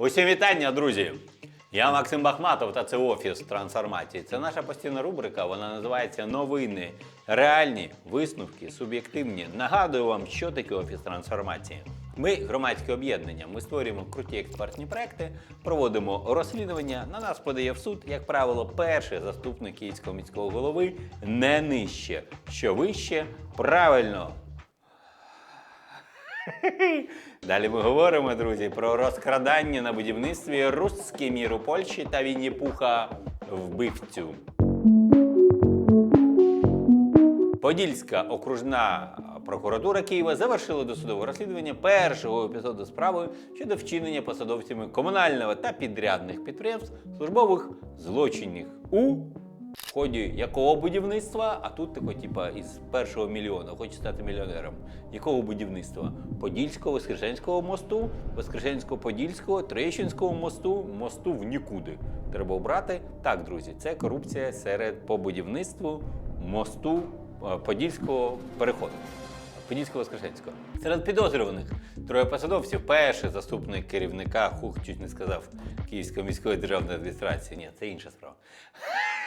Усім вітання, друзі! Я Максим Бахматов та це офіс трансформації. Це наша постійна рубрика. Вона називається Новини, реальні висновки, суб'єктивні. Нагадую вам, що таке офіс трансформації. Ми громадське об'єднання. Ми створюємо круті експертні проекти, проводимо розслідування. На нас подає в суд, як правило, перший заступник київського міського голови не нижче. Що вище, правильно, Далі ми говоримо, друзі, про розкрадання на будівництві русський мір у Польщі та Вінні Пуха вбивцю. Подільська окружна прокуратура Києва завершила досудове розслідування першого епізоду справи щодо вчинення посадовцями комунального та підрядних підприємств службових злочинів у в ході якого будівництва, а тут такой, типа, із першого мільйона хоче стати мільйонером. Якого будівництва? Подільського, Воскрешенського мосту, Воскрешенського, Подільського, Троєщинського мосту, мосту в нікуди. Треба обрати. Так, друзі, це корупція серед по будівництву мосту е, Подільського переходу. Подільського Воскресенського. Серед підозрюваних троє посадовців. Перший заступник керівника, хух, чуть не сказав Київської міської державної адміністрації. Ні, це інша справа.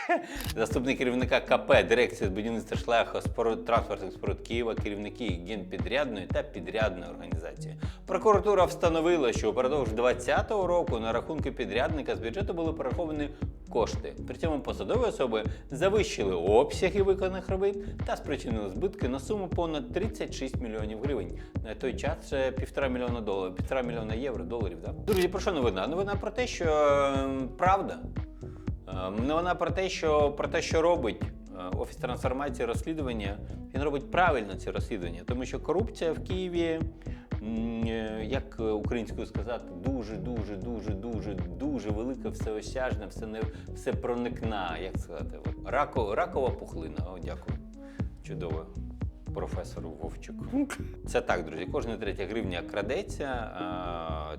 Заступник керівника КП, дирекції з будівництва шляху споруд транспортних споруд Києва, керівники генпідрядної та підрядної організації. Прокуратура встановила, що упродовж 2020 року на рахунки підрядника з бюджету були пораховані кошти. При цьому посадові особи завищили обсяги виконаних робіт та спричинили збитки на суму понад 36 мільйонів гривень. На той час це півтора мільйона доларів, півтора мільйона євро, доларів. Да? Друзі, про що новина? Новина про те, що е, правда. Е, Новина про те, що про те, що робить е, офіс трансформації розслідування, він робить правильно ці розслідування, тому що корупція в Києві, як українською сказати, дуже, дуже, дуже, дуже, дуже велика, всеосяжна, все не все проникна, як сказати, рако, ракова пухлина. О, дякую. Чудово. Професору Вовчику. Це так, друзі. Кожна третя гривня крадеться.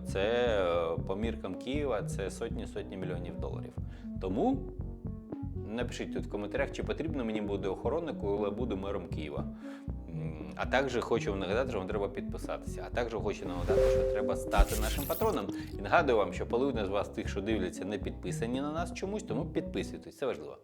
Це е, по міркам Києва, це сотні сотні мільйонів доларів. Тому напишіть тут в коментарях, чи потрібно мені буде охорона, коли я буду мером Києва. А також хочу вам нагадати, що вам треба підписатися. А також хочу нагадати, що треба стати нашим патроном. І нагадую вам, що половина з вас тих, що дивляться, не підписані на нас чомусь, тому підписуйтесь. Це важливо.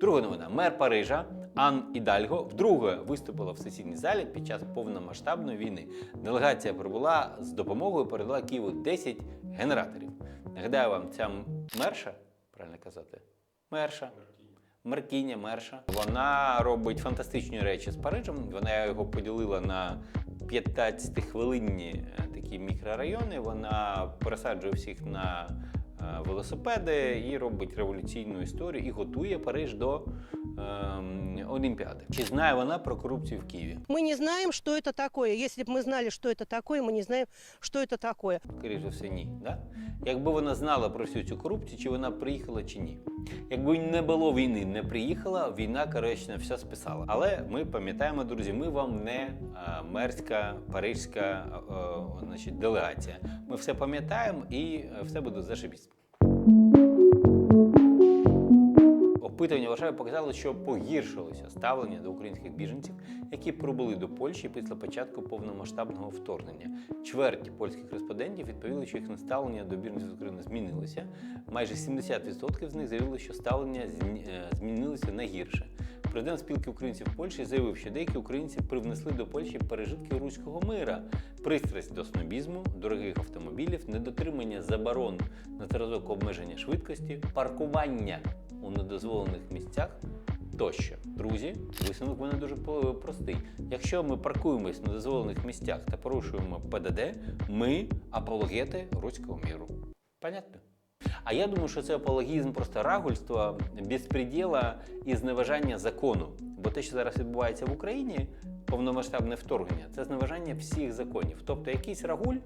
Друга новина. Мер Парижа Ан Ідальго вдруге виступила в сесійній залі під час повномасштабної війни. Делегація прибула з допомогою, передала Києву 10 генераторів. Нагадаю вам, ця мерша, правильно казати, мерша. Меркіня, Мерша. Вона робить фантастичні речі з Парижем. Вона його поділила на 15-хвилинні е, такі мікрорайони. Вона пересаджує всіх на велосипеди і робить революційну історію і готує Париж до ем, Олімпіади. Чи знає вона про корупцію в Києві? Мы не знаем, что это такое. Если бы мы знали, что это такое, мы не знаем, что это такое. Скоріше за все, ні. Да? Якби вона знала про всю цю корупцію, чи вона приїхала, чи ні. Якби не було війни, не приїхала, війна, коротше, все списала. Але ми пам'ятаємо, друзі, ми вам не а, мерська, парижська а, а, значить, делегація. Ми все пам'ятаємо і е, все буде зашибісь. Опитування Варшави показало, що погіршилося ставлення до українських біженців, які прибули до Польщі після початку повномасштабного вторгнення. Чверть польських респондентів відповіли, що їхнє ставлення до біженців з України змінилося. Майже 70% з них заявили, що ставлення е, змінилося на гірше. Президент спілки українців Польщі заявив, що деякі українці привнесли до Польщі пережитки руського мира, пристрасть до снобізму, дорогих автомобілів, недотримання заборон на зразок обмеження швидкості, паркування у недозволених місцях тощо. Друзі, висновок мене дуже простий. Якщо ми паркуємось на дозволених місцях та порушуємо ПДД, ми апологети руського міру. Понятно? А я думаю, що це апологізм просто рагульства, безпреділа і зневажання закону. Бо те, що зараз відбувається в Україні, повномасштабне вторгнення, це зневажання всіх законів. Тобто якийсь рагуль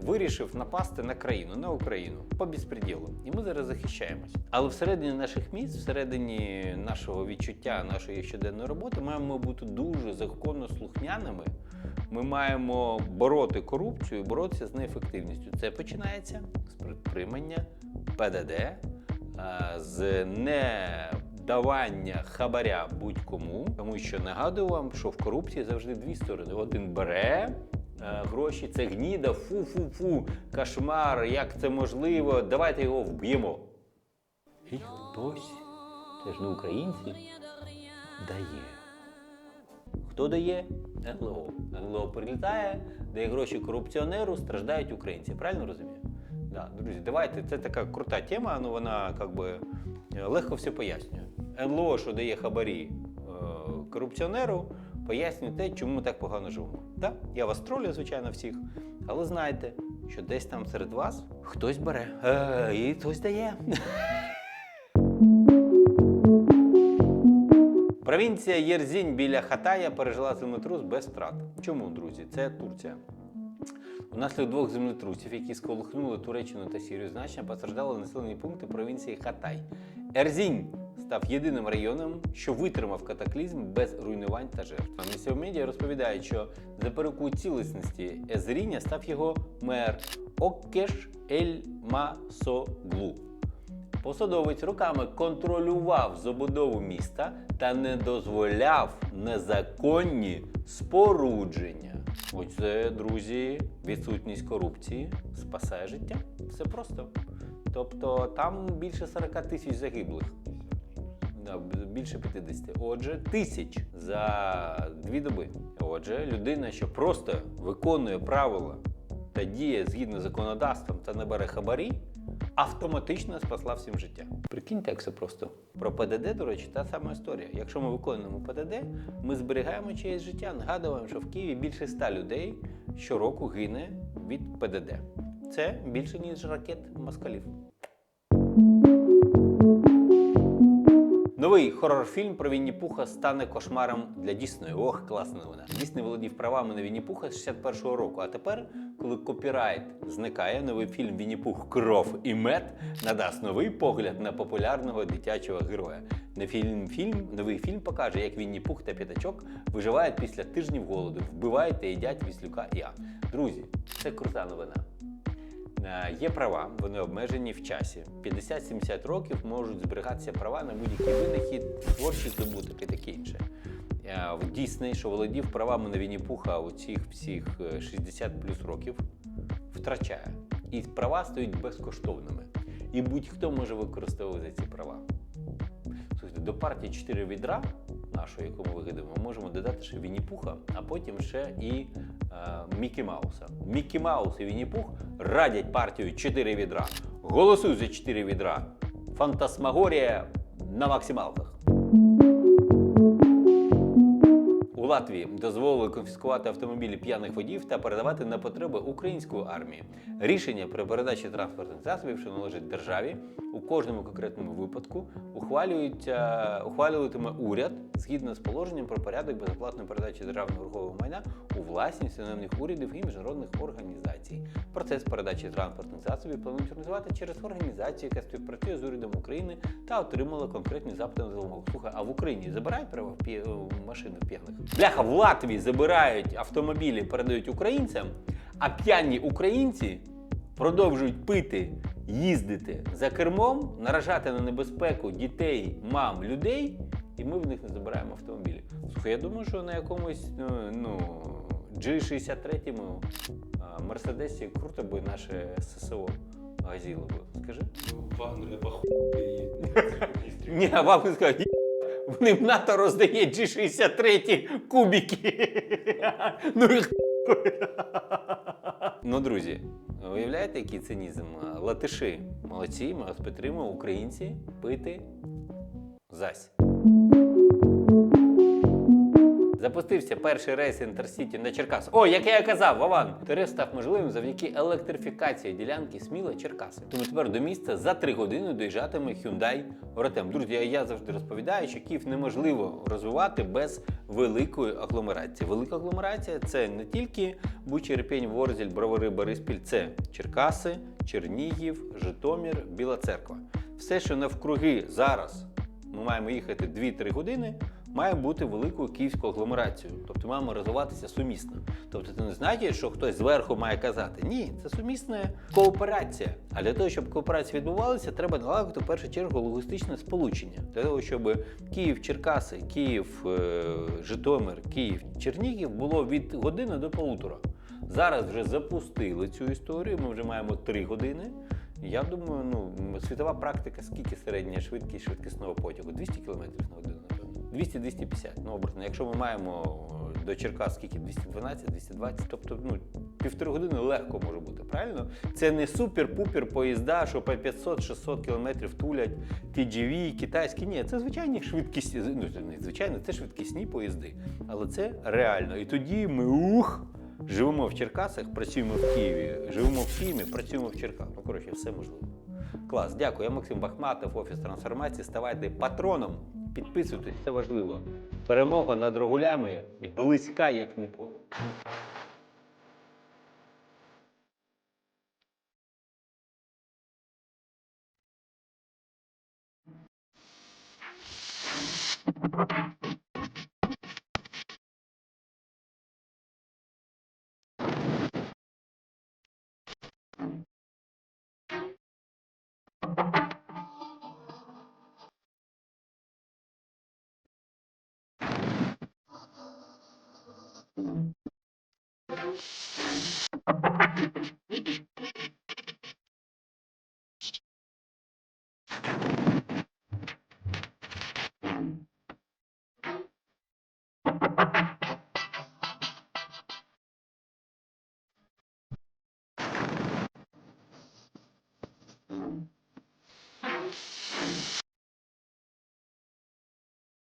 вирішив напасти на країну, на Україну по безпреділу. І ми зараз захищаємось. Але всередині наших міст, всередині нашого відчуття, нашої щоденної роботи, маємо бути дуже законослухняними. Ми маємо бороти корупцію, боротися з неефективністю. Це починається з притримання ПДД, е, з недавання хабаря будь-кому, тому що нагадую вам, що в корупції завжди дві сторони: один бере, гроші. Це гніда, фу-фу-фу, кошмар, як це можливо, давайте його вб'ємо. І хтось, це ж не українці, дає. Хто дає? НЛО. НЛО прилітає, дає гроші корупціонеру, страждають українці. Правильно розумію? Да, друзі, давайте. Це така крута тема, ну вона як би е, легко все пояснює. НЛО, що дає хабарі е, корупціонеру, пояснює те, чому ми так погано живемо. Да? Я вас тролю, звичайно, всіх, але знайте, що десь там серед вас хтось бере е, і хтось дає. Провінція Єрзінь біля Хатая пережила землетрус без втрат. Чому, друзі? Це Турція. Внаслідок двох землетрусів, які сколихнули Туреччину та Сірію, значно постраждали населені пункти провінції Хатай. Ерзінь став єдиним районом, що витримав катаклізм без руйнувань та жертв. Місцеві медіа розповідають, що за переку цілісності Езріня став його мер Оккеш Ель Масоглу. Посадовець руками контролював забудову міста та не дозволяв незаконні спорудження. Оце, друзі, відсутність корупції спасає життя. Все просто. Тобто там більше 40 тисяч загиблих. Більше 50. Отже, тисяч за дві доби. Отже, людина, що просто виконує правила та діє згідно законодавством та не бере хабарі, автоматично спасла всім життя. Прикиньте, як це просто. Про ПДД, до речі, та сама історія. Якщо ми виконуємо ПДД, ми зберігаємо чиєсь життя. Нагадуємо, що в Києві більше ста людей щороку гине від ПДД. Це більше, ніж ракет москалів. Новий хорор-фільм про Вінні-Пуха стане кошмаром для Діснею. Ох, класна новина. Дісней володів правами на Вінні-Пуха з 61-го року. А тепер, коли копірайт зникає, новий фільм Вінні-Пух Кров і мед надасть новий погляд на популярного дитячого героя. Фільм, фільм, новий фільм покаже, як Вінні-Пух та П'ятачок виживають після тижнів голоду, вбивають та їдять Віслюка і Я. Друзі, це крута новина. Е, Є права, вони обмежені в часі. 50-70 років можуть зберігатися права на будь-який винахід, творчі здобуток таке інше. Е, В Дісней, що володів правами на Вінні-Пуха у цих всіх е, 60 плюс років, втрачає. І права стають безкоштовними. І будь-хто може використовувати ці права. Слухайте, до партії 4 відра нашої, яку ми вигадуємо, ми можемо додати ще Вінні-Пуха, а потім ще і е, Мікі Мауса. Мікі Маус і Вінні-Пух радять партію 4 відра. Голосуй за 4 відра. Фантасмагорія на максималках. Латвії дозволили конфіскувати автомобілі п'яних водіїв та передавати на потреби української армії. Рішення про передачу транспортних засобів, що належать державі, у кожному конкретному випадку ухвалюється, ухвалюватиме уряд згідно з положенням про порядок безоплатної передачі державного рухового майна у власність іноземних урядів і міжнародних організацій. Процес передачі транспортних засобів планують організувати через організацію, яка співпрацює з урядом України та отримала конкретні запити на вимогу. Слухай, а в Україні забирають право в машини п'яних? Бляха, в Латвії забирають автомобілі, передають українцям, а п'яні українці продовжують пити, їздити за кермом, наражати на небезпеку дітей, мам, людей, і ми в них не забираємо автомобілі. Слухай, я думаю, що на якомусь ну, ну, G63 Мерседесі круто би наше ССО газіло би. Скажи? Вагнер не похуй. Ні, вам скажуть, «Є, вони в НАТО роздає G63 кубики. ну і. Ну, друзі, уявляєте, який цинізм? Латиші молодці, ми вас підтримуємо, українці пити зась. Запустився перший рейс Інтерсіті на Черкас. О, як я казав, Вован! Тариф став можливим завдяки електрифікації ділянки Сміла Черкаси. Тому тепер до міста за три години доїжджатиме Hyundai Ротем. Друзі, я- завжди розповідаю, що Київ неможливо розвивати без великої агломерації. Велика агломерація це не тільки Буча, Ірпінь, Ворзель, Бровари, Бориспіль, це Черкаси, Чернігів, Житомир, Біла Церква. Все, що навкруги зараз ми маємо їхати 2-3 години, має бути великою київською агломерацією. Тобто маємо розвиватися сумісно. Тобто це не значить, що хтось зверху має казати. Ні, це сумісна кооперація. А для того, щоб кооперація відбувалася, треба налагодити в першу чергу логістичне сполучення. Для того, щоб Київ, Черкаси, Київ, е, Житомир, Київ, Чернігів було від години до полутора. Зараз вже запустили цю історію. Ми вже маємо 3 години. Я думаю, ну світова практика, скільки середня швидкість швидкісного потягу? 200 км на годину. 200-250, ну образно. Якщо ми маємо е, до Черкас скільки 212, 220, тобто ну, півтори години легко може бути, правильно? Це не супер-пупер поїзда, що по 500-600 кілометрів тулять TGV, китайські. Ні, це звичайні швидкісні, ну не звичайно, це швидкісні поїзди. Але це реально. І тоді ми ух. Живемо в Черкасах, працюємо в Києві, живемо в Києві, працюємо в Черкасах. Ну, коротше, все можливо. Клас, дякую. Я Максим Бахматов, офіс трансформації. Ставайте патроном, Підписуйтесь, це важливо. Перемога над рогулями близька, як ніколи. Thank you. Thank you.